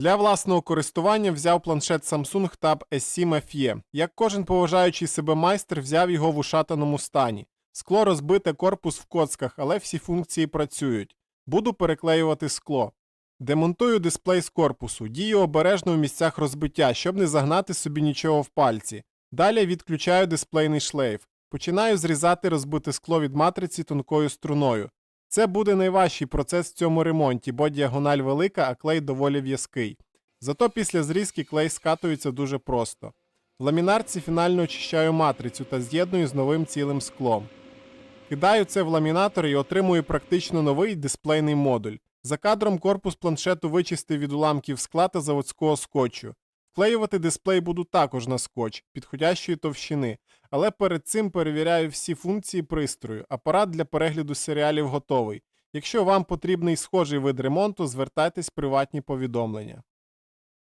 Для власного користування взяв планшет Samsung Tab S7 FE. Як кожен поважаючий себе майстер взяв його в ушатаному стані. Скло розбите, корпус в коцках, але всі функції працюють. Буду переклеювати скло. Демонтую дисплей з корпусу, дію обережно в місцях розбиття, щоб не загнати собі нічого в пальці. Далі відключаю дисплейний шлейф. Починаю зрізати розбите скло від матриці тонкою струною. Це буде найважчий процес в цьому ремонті, бо діагональ велика, а клей доволі в'язкий. Зато після зрізки клей скатується дуже просто. В ламінарці фінально очищаю матрицю та з'єдную з новим цілим склом. Кидаю це в ламінатор і отримую практично новий дисплейний модуль. За кадром корпус планшету вичистив від уламків скла та заводського скотчу. Вклеювати дисплей буду також на скотч підходящої товщини, але перед цим перевіряю всі функції пристрою. Апарат для перегляду серіалів готовий. Якщо вам потрібний схожий вид ремонту, звертайтесь в приватні повідомлення.